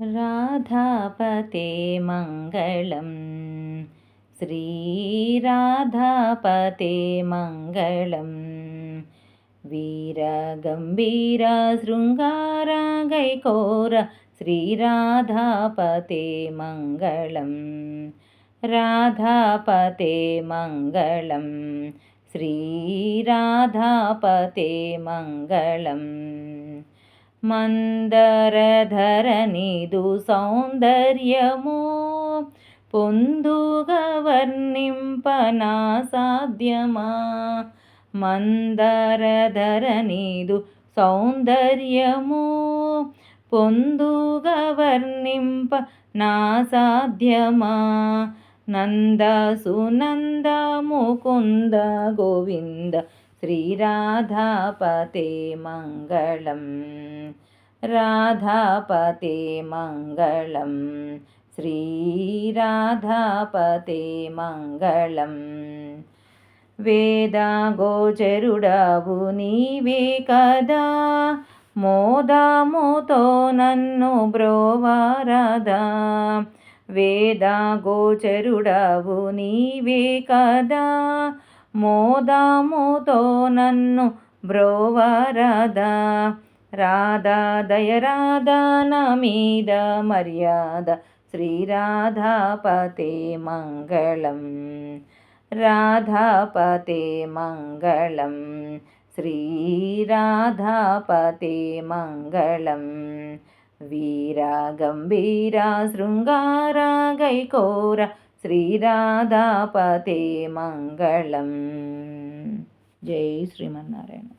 राधापते मङ्गलं श्रीराधापते मङ्गलं वीरगम्भीरशृङ्गारगैकोर श्रीराधापते मङ्गलं राधापते मङ्गलं श्रीराधापते मङ्गलम् మందరధరనిదు సౌందర్యము పొందుగా వర్ణింపనా సాధ్యమా? మందరధరనిదు సౌందర్యము పొందుగా వర్ణింప నా సాధ్యమా? నంద సునంద ముకుంద గోవింద శ్రీరాధాపతే మంగళం రాధాపతే మంగళం శ్రీరాధాపతే మంగళం వేదగోచరుడవు నీవే కదా మోదాముతో నన్ను బ్రోవారదా వేదగోచరుడవు నీవే కదా మోదాముతో నన్ను బ్రోవరదా రాధా. దయరాధా నా మీద మర్యాద. శ్రీరాధాపతే మంగళం. రాధాపతే మంగళం. శ్రీరాధాపతే మంగళం. వీరా గంభీరా శృంగారా గైకోరా శ్రీరాధాపతే మంగళం జై శ్రీమన్నారాయణ